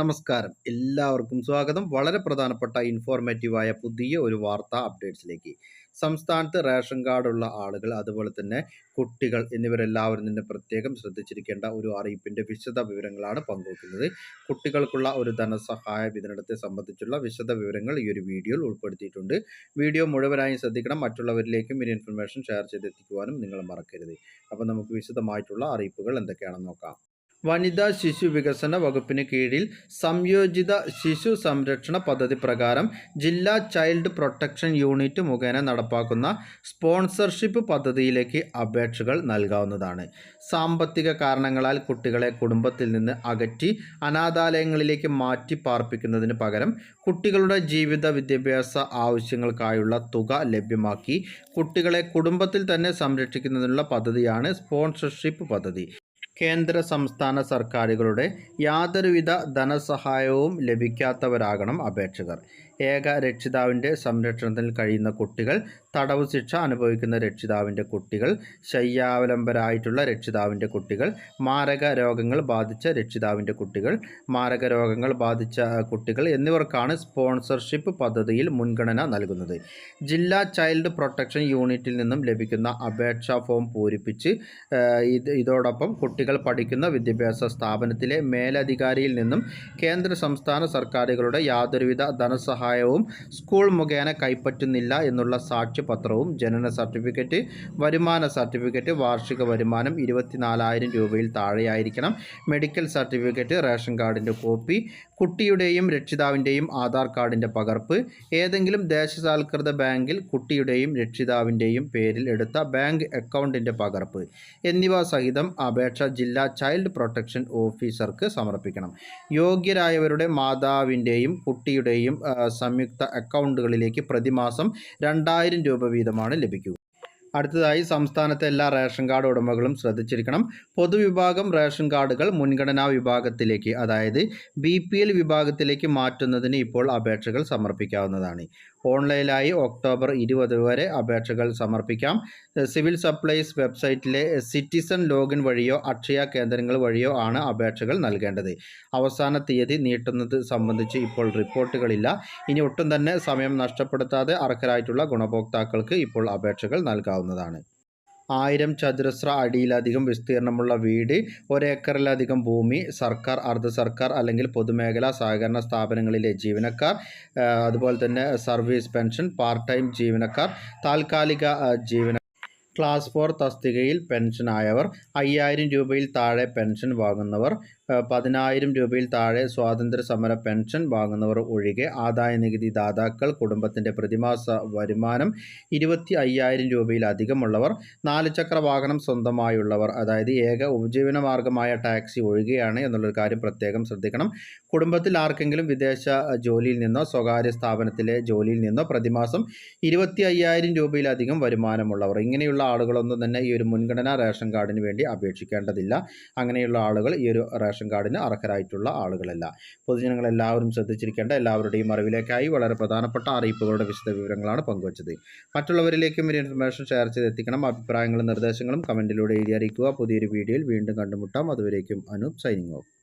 നമസ്കാരം. എല്ലാവർക്കും സ്വാഗതം. വളരെ പ്രധാനപ്പെട്ട ഇൻഫോർമേറ്റീവായ പുതിയ ഒരു വാർത്താ അപ്ഡേറ്റ്സിലേക്ക് സംസ്ഥാനത്ത് റേഷൻ കാർഡുള്ള ആളുകൾ അതുപോലെ തന്നെ കുട്ടികൾ എന്നിവരെല്ലാവരും തന്നെ പ്രത്യേകം ശ്രദ്ധിച്ചിരിക്കേണ്ട ഒരു അറിയിപ്പിന്റെ വിശദ വിവരങ്ങളാണ് പങ്കുവയ്ക്കുന്നത് കുട്ടികൾക്കുള്ള ഒരു ധനസഹായ വിതരണത്തെ സംബന്ധിച്ചുള്ള വിശദ വിവരങ്ങൾ ഈ ഒരു വീഡിയോയിൽ ഉൾപ്പെടുത്തിയിട്ടുണ്ട്. വീഡിയോ മുഴുവനായും ശ്രദ്ധിക്കണം. മറ്റുള്ളവരിലേക്കും ഈ ഇൻഫർമേഷൻ ഷെയർ ചെയ്തെത്തിക്കുവാനും നിങ്ങൾ മറക്കരുത്. അപ്പോൾ നമുക്ക് വിശദമായിട്ടുള്ള അറിയിപ്പുകൾ എന്തൊക്കെയാണെന്ന് നോക്കാം. വനിതാ ശിശു വികസന വകുപ്പിന് കീഴിൽ സംയോജിത ശിശു സംരക്ഷണ പദ്ധതി പ്രകാരം ജില്ലാ ചൈൽഡ് പ്രൊട്ടക്ഷൻ യൂണിറ്റ് മുഖേന നടപ്പാക്കുന്ന സ്പോൺസർഷിപ്പ് പദ്ധതിയിലേക്ക് അപേക്ഷകൾ നൽകാവുന്നതാണ്. സാമ്പത്തിക കാരണങ്ങളാൽ കുട്ടികളെ കുടുംബത്തിൽ നിന്ന് അകറ്റി അനാഥാലയങ്ങളിലേക്ക് മാറ്റി പാർപ്പിക്കുന്നതിന് പകരം കുട്ടികളുടെ ജീവിത വിദ്യാഭ്യാസ ആവശ്യങ്ങൾക്കായുള്ള തുക ലഭ്യമാക്കി കുട്ടികളെ കുടുംബത്തിൽ തന്നെ സംരക്ഷിക്കുന്നതിനുള്ള പദ്ധതിയാണ് സ്പോൺസർഷിപ്പ് പദ്ധതി. കേന്ദ്ര സംസ്ഥാന സർക്കാരുകളുടെ യാതൊരുവിധ ധനസഹായവും ലഭിക്കാത്തവരാകണം അപേക്ഷകർ. ഏക രക്ഷിതാവിന്റെ സംരക്ഷണത്തിൽ കഴിയുന്ന കുട്ടികൾ തടവ് ശിക്ഷ അനുഭവിക്കുന്ന രക്ഷിതാവിന്റെ കുട്ടികൾ ശയ്യാവലംബരായിട്ടുള്ള രക്ഷിതാവിന്റെ കുട്ടികൾ മാരക രോഗങ്ങൾ ബാധിച്ച രക്ഷിതാവിന്റെ കുട്ടികൾ മാരക രോഗങ്ങൾ ബാധിച്ച കുട്ടികൾ എന്നിവർക്കാണ് സ്പോൺസർഷിപ്പ് പദ്ധതിയിൽ മുൻഗണന നൽകുന്നത്. ജില്ലാ ചൈൽഡ് പ്രൊട്ടക്ഷൻ യൂണിറ്റിൽ നിന്നും ലഭിക്കുന്ന അപേക്ഷാ ഫോം പൂരിപ്പിച്ച് ഇത് ഇതോടൊപ്പം കുട്ടികൾ പഠിക്കുന്ന വിദ്യാഭ്യാസ സ്ഥാപനത്തിലെ മേലധികാരിയിൽ നിന്നും കേന്ദ്ര സംസ്ഥാന സർക്കാരുകളുടെ യാതൊരുവിധ ധനസഹായവും സ്കൂൾ മുഖേന കൈപ്പറ്റുന്നില്ല എന്നുള്ള സാക്ഷ്യപത്രവും ജനന സർട്ടിഫിക്കറ്റ് വരുമാന സർട്ടിഫിക്കറ്റ് വാർഷിക വരുമാനം ഇരുപത്തിനാലായിരം രൂപയിൽ താഴെയായിരിക്കണം. മെഡിക്കൽ സർട്ടിഫിക്കറ്റ് റേഷൻ കാർഡിന്റെ കോപ്പി കുട്ടിയുടെയും രക്ഷിതാവിന്റെയും ആധാർ കാർഡിന്റെ പകർപ്പ് ഏതെങ്കിലും ദേശസാൽകൃത ബാങ്കിൽ കുട്ടിയുടെയും രക്ഷിതാവിന്റെയും പേരിൽ എടുത്ത ബാങ്ക് അക്കൗണ്ടിന്റെ പകർപ്പ് എന്നിവ സഹിതം അപേക്ഷ ജില്ലാ ചൈൽഡ് പ്രൊട്ടക്ഷൻ ഓഫീസർക്ക് സമർപ്പിക്കണം. യോഗ്യരായവരുടെ മാതാവിന്റെയും കുട്ടിയുടെയും സംയുക്ത അക്കൗണ്ടുകളിലേക്ക് പ്രതിമാസം രണ്ടായിരം രൂപ വീതമാണ് ലഭിക്കുക. അടുത്തതായി സംസ്ഥാനത്തെ എല്ലാ റേഷൻ കാർഡ് ഉടമകളും ശ്രദ്ധിച്ചിരിക്കണം. പൊതുവിഭാഗം റേഷൻ കാർഡുകൾ മുൻഗണനാ വിഭാഗത്തിലേക്ക് അതായത് ബി വിഭാഗത്തിലേക്ക് മാറ്റുന്നതിന് ഇപ്പോൾ അപേക്ഷകൾ സമർപ്പിക്കാവുന്നതാണ്. ഓൺലൈനായി ഒക്ടോബർ ഇരുപത് വരെ അപേക്ഷകൾ സമർപ്പിക്കാം. സിവിൽ സപ്ലൈസ് വെബ്സൈറ്റിലെ സിറ്റിസൺ ലോഗിൻ വഴിയോ അക്ഷയ കേന്ദ്രങ്ങൾ വഴിയോ ആണ് അപേക്ഷകൾ നൽകേണ്ടത്. അവസാന തീയതി നീട്ടുന്നത് സംബന്ധിച്ച് ഇപ്പോൾ റിപ്പോർട്ടുകളില്ല. ഇനി ഒട്ടും തന്നെ സമയം നഷ്ടപ്പെടുത്താതെ അർഹരായിട്ടുള്ള ഗുണഭോക്താക്കൾക്ക് ഇപ്പോൾ അപേക്ഷകൾ നൽകാവുന്നതാണ്. ആയിരം ചതുരശ്ര അടിയിലധികം വിസ്തീർണമുള്ള വീട് ഒരേക്കറിലധികം ഭൂമി സർക്കാർ അർദ്ധ സർക്കാർ അല്ലെങ്കിൽ പൊതുമേഖലാ സഹകരണ സ്ഥാപനങ്ങളിലെ ജീവനക്കാർ അതുപോലെ തന്നെ സർവീസ് പെൻഷൻ പാർട്ട് ടൈം ജീവനക്കാർ താൽക്കാലിക ജീവന ക്ലാസ് ഫോർ തസ്തികയിൽ പെൻഷനായവർ അയ്യായിരം രൂപയിൽ താഴെ പെൻഷൻ വാങ്ങുന്നവർ പതിനായിരം രൂപയിൽ താഴെ സ്വാതന്ത്ര്യ സമര പെൻഷൻ വാങ്ങുന്നവർ ഒഴികെ ആദായ നികുതി ദാതാക്കൾ കുടുംബത്തിന്റെ പ്രതിമാസ വരുമാനം ഇരുപത്തി അയ്യായിരം രൂപയിലധികമുള്ളവർ നാല് ചക്ര വാഹനം സ്വന്തമായുള്ളവർ അതായത് ഏക ഉപജീവന മാർഗമായ ടാക്സി ഒഴികെയാണ് എന്നുള്ളൊരു കാര്യം പ്രത്യേകം ശ്രദ്ധിക്കണം. കുടുംബത്തിൽ ആർക്കെങ്കിലും വിദേശ ജോലിയിൽ നിന്നോ സ്വകാര്യ സ്ഥാപനത്തിലെ ജോലിയിൽ നിന്നോ പ്രതിമാസം ഇരുപത്തി അയ്യായിരം രൂപയിലധികം വരുമാനമുള്ളവർ ഇങ്ങനെയുള്ള ആളുകളൊന്നും തന്നെ ഈ ഒരു മുൻഗണനാ റേഷൻ കാർഡിന് വേണ്ടി അപേക്ഷിക്കേണ്ടതില്ല. അങ്ങനെയുള്ള ആളുകൾ ഈ ഒരു റേഷൻ കാർഡിന് അർഹരായിട്ടുള്ള ആളുകളല്ല. പൊതുജനങ്ങൾ എല്ലാവരും ശ്രദ്ധിച്ചിരിക്കേണ്ട എല്ലാവരുടെയും അറിവിലേക്കായി വളരെ പ്രധാനപ്പെട്ട അറിയിപ്പുകളുടെ വിശദ വിവരങ്ങളാണ് പങ്കുവച്ചത്. മറ്റുള്ളവരിലേക്കും ഒരു ഇൻഫർമേഷൻ ഷെയർ ചെയ്തെത്തിക്കണം. അഭിപ്രായങ്ങളും നിർദ്ദേശങ്ങളും കമന്റിലൂടെ എഴുതി അറിയിക്കുക. പുതിയൊരു വീഡിയോയിൽ വീണ്ടും കണ്ടുമുട്ടാം. അതുവരേക്കും അനൂപ് സൈനിങ് ഓഫ്.